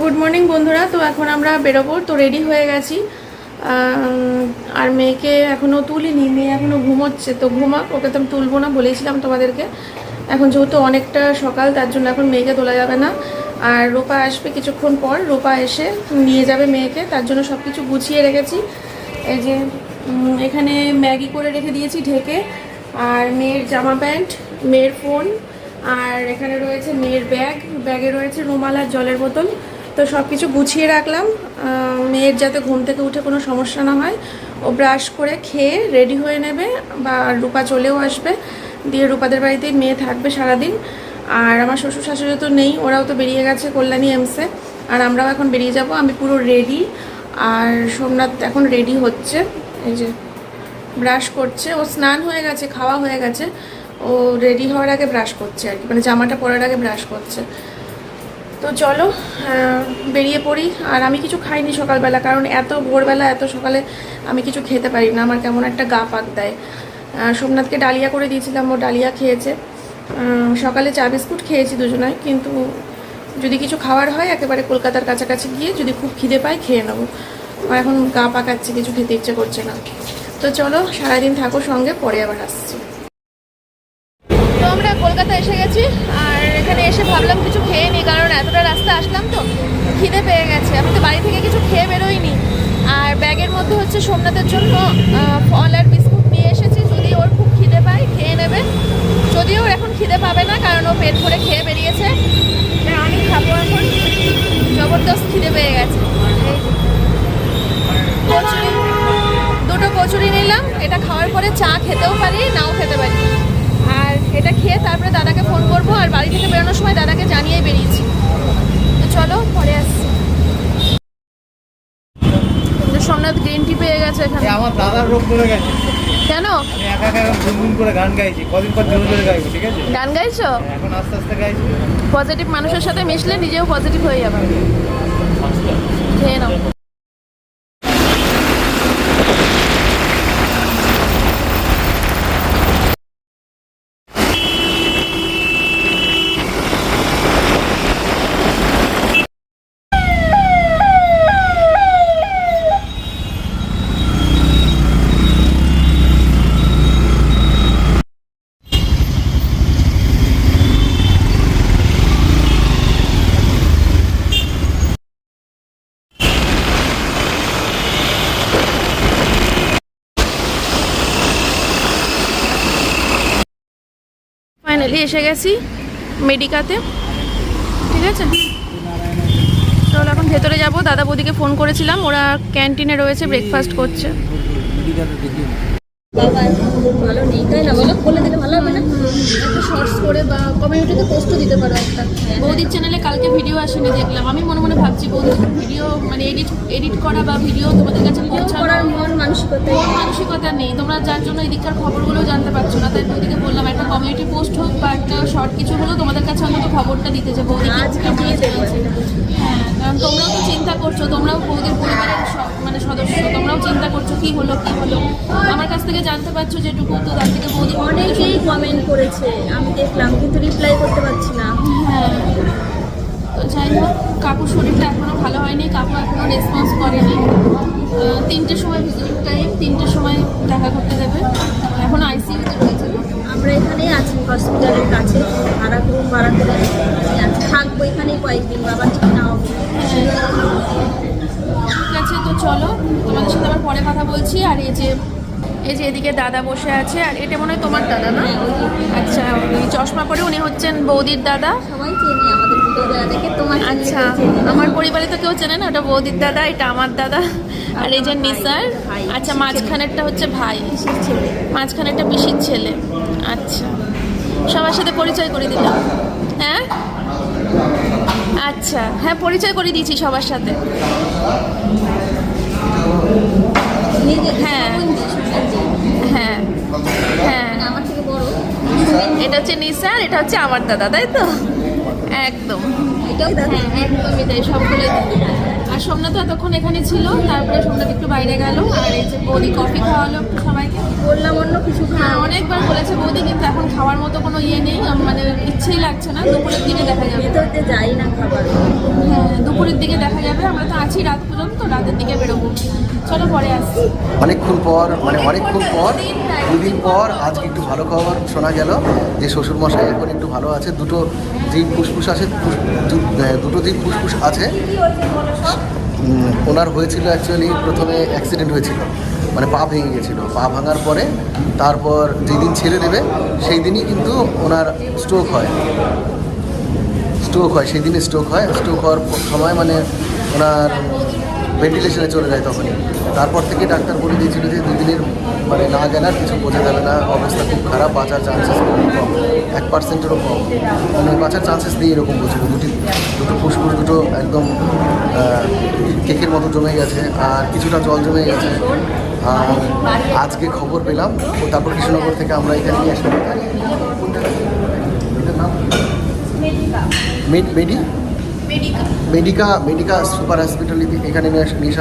Good morning বন্ধুরা, তো এখন আমরা বেরোবো, তো রেডি হয়ে গেছি। আর মেয়েকে এখনও তুলিনি, মেয়ে এখনও ঘুমোচ্ছে, তো ঘুমাক, ওকে তো আমি তুলবো না, বলেছিলাম তোমাদেরকে। এখন যেহেতু অনেকটা সকাল, তার জন্য এখন মেয়েকে তোলা যাবে না। আর রূপা আসবে কিছুক্ষণ পর, রূপা এসে নিয়ে যাবে মেয়েকে, তার জন্য সব কিছু গুছিয়ে রেখেছি। এই যে এখানে ম্যাগি করে রেখে দিয়েছি ঢেকে, আর মেয়ের জামা প্যান্ট, মেয়ের ফোন আর এখানে রয়েছে মেয়ের ব্যাগ। ব্যাগে রয়েছে রুমাল আর জলের বোতল। তো সব কিছু গুছিয়ে রাখলাম। মেয়ের যাতে ঘুম থেকে উঠে কোনো সমস্যা না হয়, ও ব্রাশ করে খেয়ে রেডি হয়ে নেবে বা রূপা চলেও আসবে। দিয়ে রূপাদের বাড়িতেই মেয়ে থাকবে সারাদিন। আর আমার শ্বশুর শাশুড়ি তো নেই, ওরাও তো বেরিয়ে গেছে কল্যাণী এমসে আর আমরাও এখন বেরিয়ে যাব, আমি পুরো রেডি আর সোমনাথ এখন রেডি হচ্ছে। এই যে, ব্রাশ করছে। ও স্নান হয়ে গেছে, খাওয়া হয়ে গেছে। ও রেডি হওয়ার আগে ব্রাশ করছে আর কি মানে জামাটা পরার আগে ব্রাশ করছে। তো চলো বেরিয়ে পড়ি। আর আমি কিছু খাইনি সকালবেলা, কারণ এত ভোরবেলা, এত সকালে আমি কিছু খেতে পারি না। আমার কেমন একটা গা পাক দেয়। সোমনাথকে ডালিয়া করে দিয়েছিলাম, ও ডালিয়া খেয়েছে। সকালে চা বিস্কুট খেয়েছি দুজনায় কিন্তু যদি কিছু খাওয়ার হয়, একেবারে কলকাতার কাছাকাছি গিয়ে যদি খুব খিদে পায়, খেয়ে নেব। এখন গা পাকাচ্ছে, কিছু খেতে ইচ্ছে করছে না। তো চলো, সারাদিন থাকো সঙ্গে, পরে আবার আসছি। ভাবলাম কিছু খেয়ে নিই কারণ এতটা রাস্তা আসলাম তো, খিদে পেয়ে গেছে। আমি তো বাড়ি থেকে কিছু খেয়ে বেরোইনি। আর ব্যাগের মধ্যে হচ্ছে সোমনাথের জন্য ফল আর বিস্কুট নিয়ে এসেছি, যদি ওর খুব খিদে পায়, খেয়ে নেবে। যদিও ওর এখন খিদে পাবে না, কারণ ও পেট ভরে খেয়ে বেরিয়েছে। আমি খাব এখন। জবরদস্ত খিদে পেয়ে গেছে। কচুরি, দুটো কচুরি নিলাম। এটা খাওয়ার পরে চা খেতেও পারি, নাও খেতে পারি। এটা খেয়ে তারপরে দাদাকে ফোন করব আর বাড়ি থেকে বেরোনোর সময় দাদাকে জানিয়ে বেরিয়েছি। তো চলো পরে আসছি। সোমনাথ গ্রিন টি পেয়ে গেছে এখানে। আমার দাদার রোগ করে গেছে। কেন? আমি একা একা গুনগুন করে গান গাইছি। কদিন পর জোরে জোরে গাইবো ঠিক আছে? গান গাইছো? এখন আস্তে আস্তে গাইছি। পজিটিভ মানুষের সাথে মিশলে নিজেও পজিটিভ হয়ে যাবে। খেয়ে নাও। ফাইনালি এসে গেছি মেডিকাতে। ঠিক আছে? চলো এখন ভেতরে যাব। দাদা বৌদিকে ফোন করেছিলাম ওরা ক্যান্টিনে রয়েছে ব্রেকফাস্ট করছে। ভালো না বলো বলে দিলে ভালো হবে না একটা শর্টস করে বা কমিউনিটিতে পোস্টও দিতে পারো একটা। বৌদির চ্যানেলে কালকে ভিডিও আসেনি দেখলাম। আমি মনে মনে ভাবছি বৌদি ভিডিও মানে এডিট এডিট করা বা ভিডিও তোমাদের কাছে করার মন মানসিকতা মন মানসিকতা নেই। তোমরা যার জন্য এদিককার খবরগুলো জানতে পারছ না তাই বৌদিকে বললাম একটা কমিউনিটি পোস্ট হোক বা একটা শর্ট কিছু হলেও তোমাদের কাছে অন্তত খবরটা দিতে যে বৌদি আজকে। হ্যাঁ কারণ তোমরাও তো চিন্তা করছ তোমরাও বৌদির পরিবারের মানে সদস্য তোমরাও চিন্তা করছ কি হলো কি হলো। আমার কাছ থেকে জানতে পারছ যেটুকু তো তার থেকে বৌদি অনেকেই কমেন্ট করেছে আমি দেখলাম কিন্তু রিপ্লাই করতে পারছি না। হ্যাঁ। তো যাই হোক কাকুর শরীরটা এখনও ভালো হয়নি কাকু এখনও রেসপন্স করেনি। তিনটের সময় ভিজিট টাইম তিনটের সময় দেখা করতে দেবে। এখন আইসিইউতে রয়েছে। আমরা এখানেই আছি হসপিটালের কাছে ভাড়া রুম ভাড়া করে থাকব এখানেই কয়েকদিন বাবা ঠিক না হবে। ঠিক আছে তো চলো তোমাদের সাথে আবার পরে কথা বলছি। আর এই যে এই যে এদিকে দাদা বসে আছে আর এটা মনে হয় তোমার দাদা না? আচ্ছা উনি চশমা পরে উনি হচ্ছেন বৌদির দাদা। সবাই চেনে আমাদের দেখে তোমার আচ্ছা আমার পরিবারে তো কেউ চেনে না ওটা বৌদির দাদা এটা আমার দাদা আর এই যে নিসার। আচ্ছা মাঝখানেরটা হচ্ছে ভাই। ছেলে। মাঝখানেরটা পিসির ছেলে। আচ্ছা সবার সাথে পরিচয় করে দিলাম। হ্যাঁ? আচ্ছা হ্যাঁ পরিচয় করে দিয়েছি সবার সাথে। হ্যাঁ। হ্যাঁ আমার থেকে বড়। এটা হচ্ছে নিসার এটা হচ্ছে আমার দাদা তাই তো? একদম। এটাও হ্যাঁ একদমই তাই সবগুলো আর সোমনাথ তো এতক্ষণ এখানে ছিল তারপরে সোমনাথ একটু বাইরে গেল আর এই যে বৌদি কফি খাওয়ালো সবাইকে। বললাম অন্য কিছু হ্যাঁ অনেকবার বলেছে বৌদি কিন্তু এখন খাওয়ার মতো কোনো ইয়ে নেই মানে ইচ্ছেই লাগছে না দুপুরের দিকে দেখা যাবে। যাই না খাবার। হ্যাঁ দুপুরের দিকে দেখা যাবে আমরা তো আছি রাত পর্যন্ত রাতের দিকে বেরোবো। চলো পরে আসছি অনেকক্ষণ পর মানে অনেকক্ষণ পর দুদিন পর আজকে একটু ভালো খবর শোনা গেল যে শ্বশুরমশাই এখন একটু ভালো আছে দুটো যে ফুসফুস আছে দুটো যে ফুসফুস আছে। ওনার হয়েছিল অ্যাকচুয়ালি প্রথমে অ্যাক্সিডেন্ট হয়েছিল। মানে পা ভেঙে গেছিল। পা ভাঙার পরে তারপর যেদিন ছেড়ে দেবে সেই দিনই কিন্তু ওনার স্ট্রোক হয়। স্ট্রোক হয় সেই দিনই স্ট্রোক হয়। স্ট্রোক হওয়ার সময় মানে ওনার ভেন্টিলেশনে চলে যায় তখনই। তারপর থেকে ডাক্তার বলে দিয়েছিল যে দুদিনের মানে না গেলে আর কিছু বোঝা যাবে না অবস্থা খুব খারাপ বাঁচার চান্সেস কম এক পার্সেন্টেরও কম। মানে বাঁচার চান্সেস নেই এরকম বলছিল দুটি দুটো ফুসফুস দুটো একদম কেকের মতো জমে গেছে আর কিছুটা জল জমে গেছে। আর আজকে খবর পেলাম ও তারপর কৃষ্ণনগর থেকে আমরা এখানে নিয়ে আসলাম। মেডি? মেডিকা মেডিকা সুপার হসপিটালে এখানে নিয়ে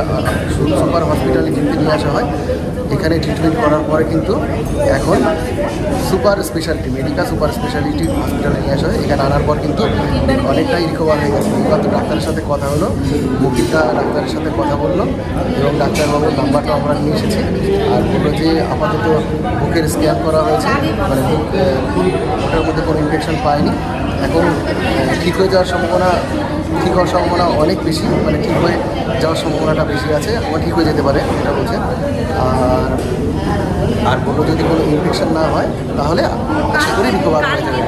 সুপার হসপিটালে কিন্তু নিয়ে আসা হয়। এখানে ট্রিটমেন্ট করার পরে কিন্তু এখন super speciality Medica super speciality হসপিটালে নিয়ে আসা হয়। এখানে আনার পর কিন্তু অনেকটাই রিকভার হয়ে গেছে। এবার তো ডাক্তারের সাথে কথা হলো মুখিটা ডাক্তারের সাথে কথা বলল এবং ডাক্তারবাবুর নাম্বারটা আমরা নিয়ে এসেছি। আর বলল যে আপাতত বুকের স্ক্যান করা হয়েছে। মানে বুক আহ, ওটার মধ্যে কোনো ইনফেকশন পায়নি। এখন ঠিক হয়ে যাওয়ার সম্ভাবনা ঠিক হওয়ার সম্ভাবনা অনেক বেশি মানে ঠিক হয়ে যাওয়ার সম্ভাবনাটা বেশি আছে আমার ঠিক হয়ে যেতে পারে এটা বলছে। আর আর বলল যদি কোনো ইনফেকশন না হয় তাহলে আশা করি রিকভার হয়ে যাবে।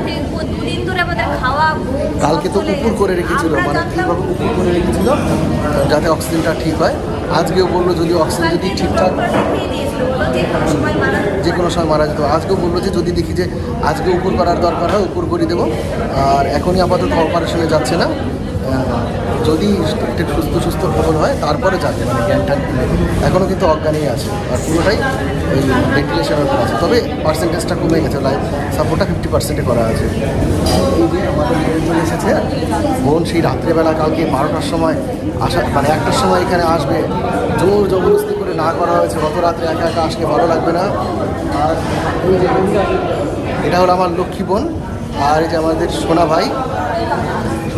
কালকে তো কুকুর করে রেখেছিল মানে এইভাবে কুকুর করে রেখেছিল যাতে অক্সিজেনটা ঠিক হয়। আজকেও বলল যদি অক্সিজেন যদি ঠিকঠাক যে কোনো সময় মারা কোনো যেত। আজকেও বলল যে যদি দেখি যে আজকে উপর করার দরকার হয় উপর করে দেবো। আর এখনই আপাতত অপারেশনে যাচ্ছে না। যদি একটু সুস্থ সুস্থ খবর হয়, তারপরে যাবে মানে জ্ঞান এখনও কিন্তু অজ্ঞানেই আছে। আর পুরোটাই ওই ভেন্টিলেশনের উপর আছে। তবে পার্সেন্টেজটা কমে গেছে। লাইফ সাপোর্টটা ফিফটি পার্সেন্টে করা আছে। আমাদের এসেছে, বোন সেই রাত্রেবেলা কালকে বারোটার সময় আসা মানে একটার সময় এখানে আসবে। জোর জবরদস্তি করে না করা হয়েছে। গত রাত্রে একা একা আসলে ভালো লাগবে না। আর এটা হলো আমার লক্ষ্মী বোন। আর এই যে আমাদের সোনা ভাই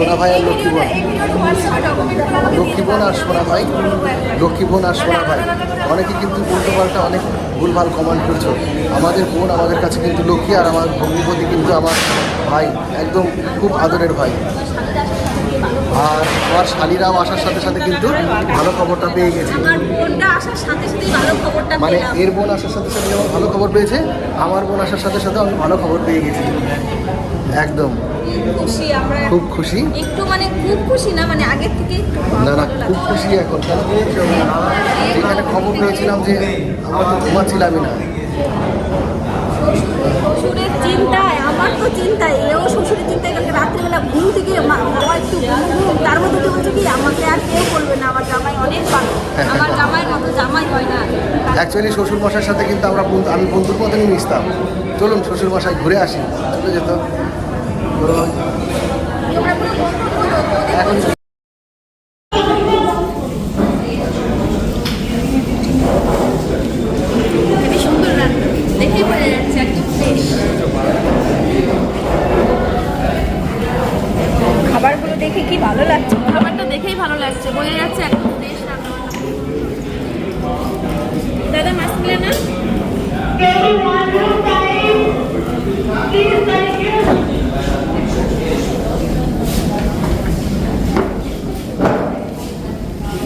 সোনা ভাই আর লক্ষ্মী বোন। লক্ষ্মী বোন আর সোনা ভাই। লক্ষ্মী বোন আর সোনা ভাই। অনেকে কিন্তু উল্টো পাল্টা অনেক ভুলভাল কমেন্ট করছ। আমাদের বোন আমাদের কাছে কিন্তু লক্ষ্মী আর আমার ভগ্নিপতি কিন্তু আমার ভাই। একদম খুব আদরের ভাই। আর আমার শালিরাও আসার সাথে সাথে কিন্তু ভালো খবরটা পেয়ে গেছে। মানে এর বোন আসার সাথে সাথে যেমন ভালো খবর পেয়েছে আমার বোন আসার সাথে সাথে আমি ভালো খবর পেয়ে গেছি। একদম। খুশি আমরা খুব খুশি। একটু মানে খুব খুশি না মানে আগের থেকে একটু না না খুব খুশি এখন। যেখানে খবর পেয়েছিলাম যে আমরা তো ঘুমাচ্ছিলামই না। শ্বশুরের চিন্তায় আমার তো চিন্তায় এও শ্বশুরের চিন্তায় কালকে রাত্রিবেলা ঘুম থেকে মা- বাবা একটু ঘুম ঘুম তার মধ্যে বলছে কি আমাকে আর কেউ করবে না আমার জামাই অনেক ভালো আমার জামাইয়ের মতো জামাই হয় না অ্যাকচুয়ালি শ্বশুর মশার সাথে কিন্তু আমরা বন্ধু আমি বন্ধুর মতনই মিশতাম। চলুন শ্বশুর মশায় ঘুরে আসি। চলে যেত। এখন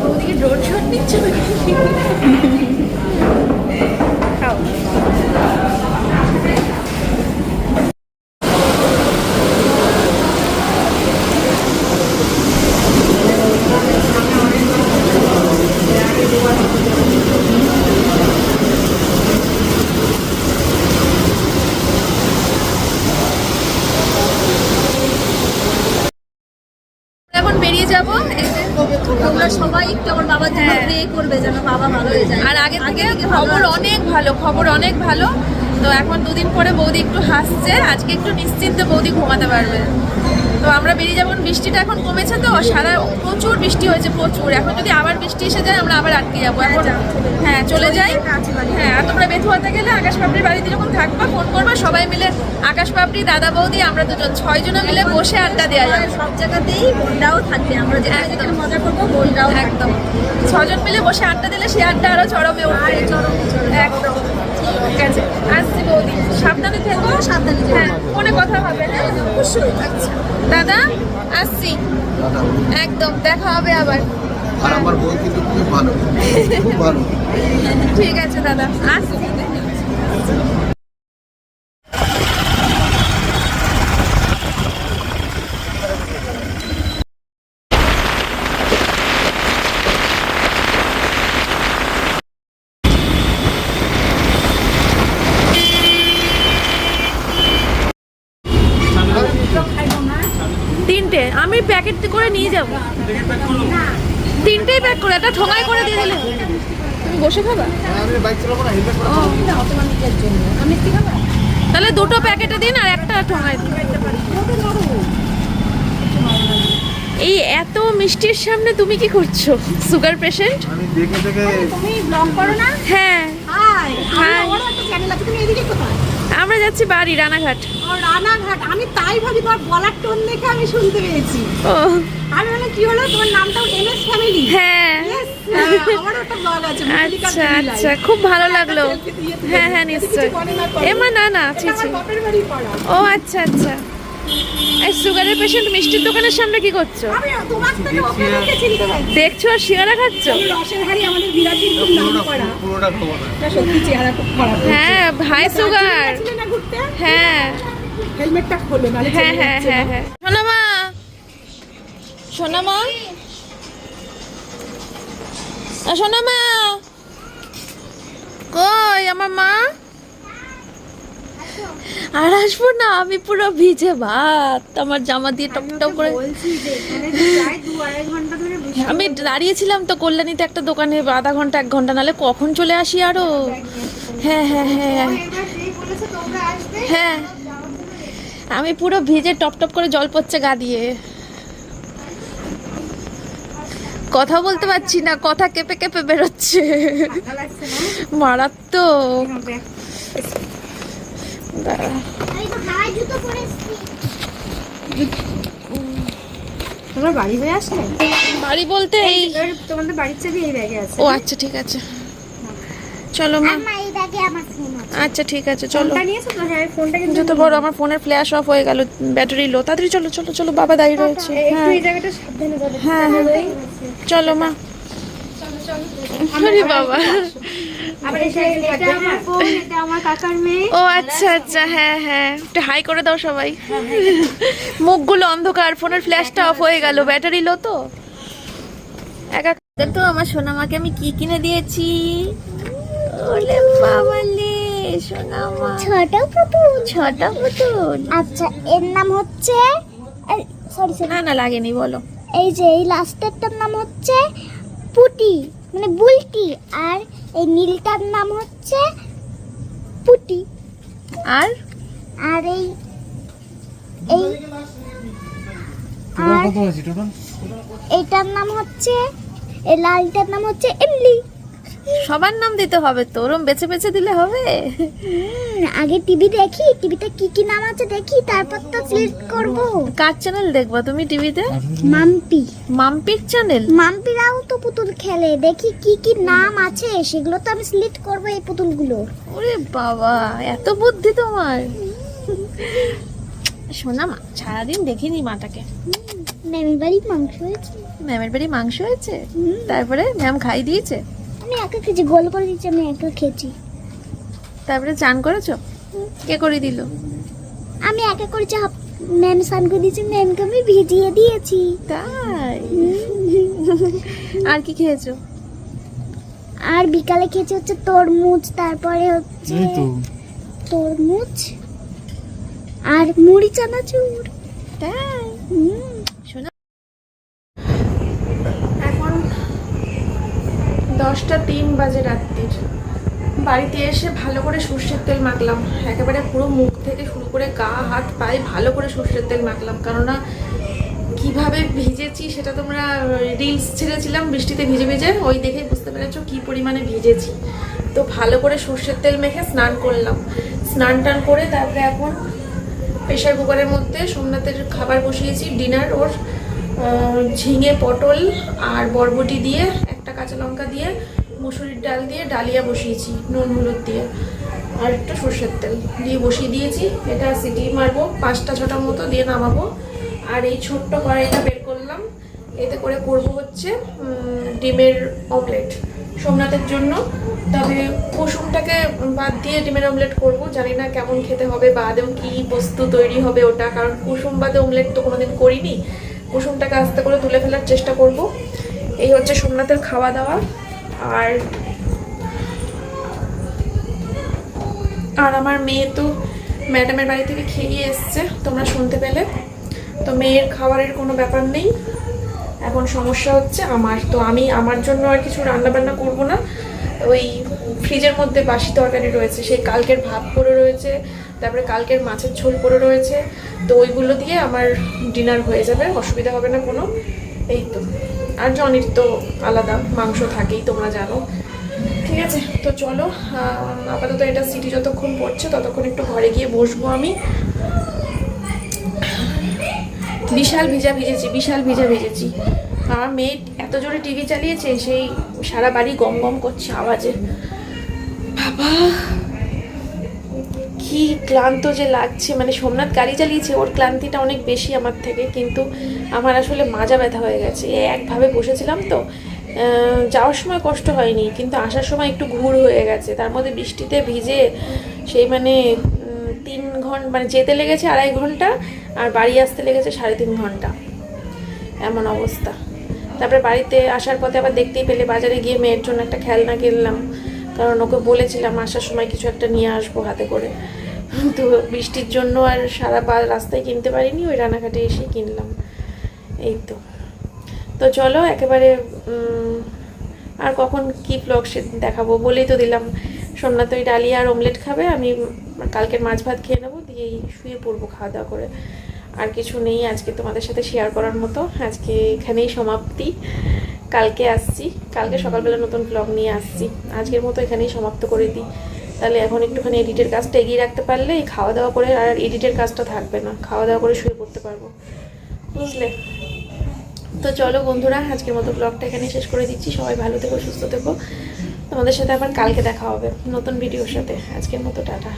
ওদিকে ড্রোন শট নিচ্ছে যাব তোমরা সবাই একটু আমার বাবার জন্য হ্যাঁ। প্রে করবে যেন বাবা ভালো হয়ে যায়। আর আগে থেকে খবর অনেক ভালো খবর অনেক ভালো। তো এখন দুদিন পরে বৌদি একটু হাসছে আজকে একটু নিশ্চিন্তে বৌদি ঘুমাতে পারবে। তো আমরা বেরিয়ে যাব বৃষ্টিটা এখন কমেছে তো সারা প্রচুর বৃষ্টি হয়েছে প্রচুর। এখন যদি আবার বৃষ্টি এসে যায় আমরা আবার আটকে যাব। এখন হ্যাঁ চলে যাই। হ্যাঁ আর তোমরা বেথুয়াতে গেলে আকাশ পাপড়ির বাড়িতে যখন থাকবা ফোন করবা সবাই মিলে আকাশ পাপড়ি দাদা বৌদি আমরা দুজন ছয়জনে মিলে বসে আড্ডা দেওয়া যাবে সব জায়গাতেই বোনরাও থাকবে আমরা যেখানে মজা করব বোনরাও একদম। ছজন মিলে বসে আড্ডা দিলে সে আড্ডা আরও চরমে উঠবে। একদম। ঠিক আছে। আসছি বৌদি সাবধানে থেকো। সাবধানে হ্যাঁ ফোনে কথা হবে হ্যাঁ অবশ্যই। আচ্ছা। দাদা আসছি। একদম দেখা হবে আবার। আর আমার বোন কিন্তু খুব ভালো। খুব ভালো। ঠিক আছে দাদা। আসছি। প্যাকেট করে নিয়ে যাব। তিনটেই প্যাক করে একটা ঠোঙাই করে দিয়ে দিলে। তুমি বসে খাবা? আমি বাইক চালাবো না হেলমেট আমি কি খাব তাহলে দুটো প্যাকেটে দিন আর একটা ঠোঙায় দিন। এই এত মিষ্টির সামনে তুমি কি করছ? সুগার পেশেন্ট আমি দেখে দেখে তুমি ব্লগ করো না? হ্যাঁ। Hi Hi. আমারও একটা চ্যানেল আছে তুমি এদিকে কোথায়? আমরা যাচ্ছি বাড়ি রানাঘাট। রানাঘাট। আমি তাই ভাবি তোমার বলার টোন দেখে আমি শুনতে পেয়েছি। ও। আমি মানে কি হলো? তোমার নামটাও এমএস ফ্যামিলি হ্যাঁ। মল্লিকা আচ্ছা আচ্ছা খুব ভালো লাগল। হ্যাঁ হ্যাঁ নিশ্চয়ই। এমা না না ও আচ্ছা আচ্ছা। এই সুগারের পেশেন্ট মিষ্টির দোকানের সামনে কি করছ? আমি তোমার থেকে ওকে দেখে চিনতে পারি দেখছ আর শিয়ারা খাচ্ছ? রসের হাড়ি আমাদের বিরাটির খুব নাম করা। পুরোটা খাব না সত্যি চেহারা খুব খারাপ হ্যাঁ হাই সুগার। ছিলে না ঘুরতে? হ্যাঁ। হেলমেটটা খোলো নালে হ্যাঁ হ্যাঁ যাচ্ছে। হ্যাঁ হ্যাঁ। সোনামা সোনামা আ, সোনামা কই আমার মা? আর আসব না আমি পুরো ভিজে ভাত। আমার জামা দিয়ে টপ টপ করে আমি দাঁড়িয়েছিলাম তো কল্যাণীতে একটা দোকানে আধা ঘণ্টা এক ঘণ্টা নালে কখন চলে আসি আরও? হ্যাঁ হ্যাঁ হ্যাঁ আসবে। হ্যাঁ। আমি পুরো ভিজে টপ টপ করে জল পড়ছে গা দিয়ে। কথা বলতে পারছি না কথা কেঁপে কেঁপে বেরোচ্ছে। মারাত্মক। দাঁড়া। তোমার বাড়ি হয়ে আসলে? বাড়ি বলতে এই তোমাদের বাড়ির চাবি এই ব্যাগে আছে। ও আচ্ছা ঠিক আছে। চলো মা। আচ্ছা ঠিক আছে চলো। ফোনটা নিয়েছো হ্যাঁ ফোনটা কিন্তু যত বড় আমার ফোনের ফ্ল্যাশ অফ হয়ে গেল ব্যাটারি লো তাড়াতাড়ি চলো চলো চলো বাবা দাঁড়িয়ে রয়েছে। হ্যাঁ। এই জায়গাটা সাবধানে যাবে। হ্যাঁ হ্যাঁ। চলো মা। বাবা। হ্যাঁ ও আচ্ছা আচ্ছা হ্যাঁ হ্যাঁ। একটু হাই করে দাও সবাই। মুখগুলো অন্ধকার ফোনের ফ্ল্যাশটা অফ হয়ে গেল ব্যাটারি লো তো। একা তো আমার সোনামাকে আমি কি কিনে দিয়েছি? ওলে বাবালে সোনামা। ছোট পুতুল। ছোট পুতুল। আচ্ছা এর নাম হচ্ছে সরি সরি না না লাগেনি বলো। এই যে এই লাস্টেরটার নাম হচ্ছে পুটি। মানে বুলটি। আর এই নীলটার নাম হচ্ছে পুটি। আর? আর এই এই আর এটার এইটার নাম হচ্ছে এই লালটার নাম হচ্ছে এমলি। সবার নাম দিতে হবে তো ওরম বেছে বেছে দিলে হবে? আগে টিভি দেখি টিভিতে কি কি নাম আছে দেখি তারপর তো সিলেক্ট করব। কার চ্যানেল দেখবা তুমি টিভিতে? মাম্পি। মাম্পির চ্যানেল মাম্পিরাও তো পুতুল খেলে দেখি কি কি নাম আছে সেগুলো তো আমি সিলেক্ট করব এই পুতুলগুলো। ওরে বাবা এত বুদ্ধি তোমার। শোনা মা সারাদিন দেখিনি মাটাকে। ম্যামের বাড়ি মাংস হয়েছে। ম্যামের বাড়ি মাংস হয়েছে। তারপরে ম্যাম খাই দিয়েছে? আমি একা খেয়েছি গোল করে দিচ্ছি আমি একা খেয়েছি। তারপরে চান করেছ? কে করে দিল? আমি একা করেছি ম্যাম স্নান করে দিয়েছি ম্যামকে আমি ভিজিয়ে দিয়েছি। তাই? আর কি খেয়েছো? আর বিকালে খেয়েছি হচ্ছে তরমুজ তারপরে হচ্ছে তরমুজ আর মুড়ি চানাচুর। তাই? হুম শোনা এখন দশটা তিন বাজে রাত্রির। বাড়িতে এসে ভালো করে সর্ষের তেল মাখলাম। একেবারে পুরো মুখ থেকে শুরু করে গা, হাত, পায়ে ভালো করে সর্ষের তেল মাখলাম। কেননা কীভাবে ভিজেছি সেটা তোমরা রিলস ছেড়েছিলাম বৃষ্টিতে ভিজে ভিজে, ওই দেখে বুঝতে পেরেছ কি পরিমাণে ভিজেছি। তো ভালো করে সর্ষের তেল মেখে স্নান করলাম। স্নান টান করে তারপরে এখন প্রেশার কুকারের মধ্যে সোমনাথের খাবার বসিয়েছি, ডিনার, ওর ঝিঙে পটল আর বরবটি দিয়ে একটা কাঁচা লঙ্কা দিয়ে, মুসুরির ডাল দিয়ে ডালিয়া বসিয়েছি, নুন হলুদ দিয়ে, আর একটু সর্ষের তেল দিয়ে বসিয়ে দিয়েছি। এটা সিটি মারবো, পাঁচটা ছটার মতো দিয়ে নামাবো। আর এই ছোট্ট কড়াইটা বের করলাম। এতে করে করব হচ্ছে ডিমের অমলেট সোমনাথের জন্য। তবে কুসুমটাকে বাদ দিয়ে ডিমের অমলেট করব। জানি না কেমন খেতে হবে বা আদেও কী বস্তু তৈরি হবে ওটা। কারণ কুসুম বাদে অমলেট তো কোনোদিন করিনি। কুসুমটাকে আস্তে করে তুলে ফেলার চেষ্টা করব। এই হচ্ছে সোমনাথের খাওয়া দাওয়া আর আর আমার মেয়ে তো ম্যাডামের বাড়ি থেকে খেয়ে এসছে, তোমরা শুনতে পেলে। তো মেয়ের খাবারের কোনো ব্যাপার নেই। এখন সমস্যা হচ্ছে আমার, তো আমি আমার জন্য আর কিছু রান্না বান্না করব না। ওই ফ্রিজের মধ্যে বাসি তরকারি রয়েছে, সেই কালকের ভাত পড়ে রয়েছে, তারপরে কালকের মাছের ঝোল পড়ে রয়েছে। তো ওইগুলো দিয়ে আমার ডিনার হয়ে যাবে, অসুবিধা হবে না কোনো। এই তো। আর জনির তো আলাদা, মাংস থাকেই, তোমরা জানো। ঠিক আছে, তো চলো আপাতত এটা সিটি যতক্ষণ পড়ছে, ততক্ষণ একটু ঘরে গিয়ে বসবো আমি। বিশাল ভিজা ভিজেছি, বিশাল ভিজা ভিজেছি। আমার মেয়ে এত জোরে টিভি চালিয়েছে, সেই সারা বাড়ি গম গম করছে আওয়াজে। বাবা! কি ক্লান্ত যে লাগছে। মানে সোমনাথ গাড়ি চালিয়েছে, ওর ক্লান্তিটা অনেক বেশি আমার থেকে, কিন্তু আমার আসলে মাজা ব্যথা হয়ে গেছে। একভাবে বসেছিলাম তো যাওয়ার সময় কষ্ট হয়নি, কিন্তু আসার সময় একটু ঘুর হয়ে গেছে। তার মধ্যে বৃষ্টিতে ভিজে সেই মানে তিন ঘণ্টা মানে যেতে লেগেছে আড়াই ঘণ্টা, আর বাড়ি আসতে লেগেছে সাড়ে তিন ঘণ্টা। এমন অবস্থা। তারপরে বাড়িতে আসার পথে আবার দেখতেই পেলে, বাজারে গিয়ে মেয়ের জন্য একটা খেলনা কিনলাম। কারণ ওকে বলেছিলাম, আসার সময় কিছু একটা নিয়ে আসব হাতে করে। তো বৃষ্টির জন্য আর সারা বা রাস্তায় কিনতে পারিনি, ওই রানাঘাটে এসেই কিনলাম। এই তো। তো চলো, একেবারে আর কখন কি ব্লগ সে দেখাবো বলেই তো দিলাম। সোমনাথ ওই ডালিয়া আর অমলেট খাবে, আমি কালকের মাছ ভাত খেয়ে নেব, দিয়েই শুয়ে পড়ব খাওয়া দাওয়া করে। আর কিছু নেই, আজকে তোমাদের সাথে শেয়ার করার মতো। আজকে এখানেই সমাপ্তি। কালকে আসছি। কালকে সকালবেলা নতুন ব্লগ নিয়ে আসছি। আজকের মতো এখানেই সমাপ্ত করে দিই। তাহলে এখন একটুখানি এডিটের কাজটা এগিয়ে রাখতে পারলে এই খাওয়া দাওয়া করে আর এডিটের কাজটা থাকবে না। খাওয়া দাওয়া করে শুয়ে পড়তে পারব। বুঝলে? তো চলো বন্ধুরা, আজকের মতো ব্লগটা এখানে শেষ করে দিচ্ছি। সবাই ভালো থেকো, সুস্থ থেকো। তোমাদের সাথে আবার কালকে দেখা হবে নতুন ভিডিওর সাথে। আজকের মতো টাটা।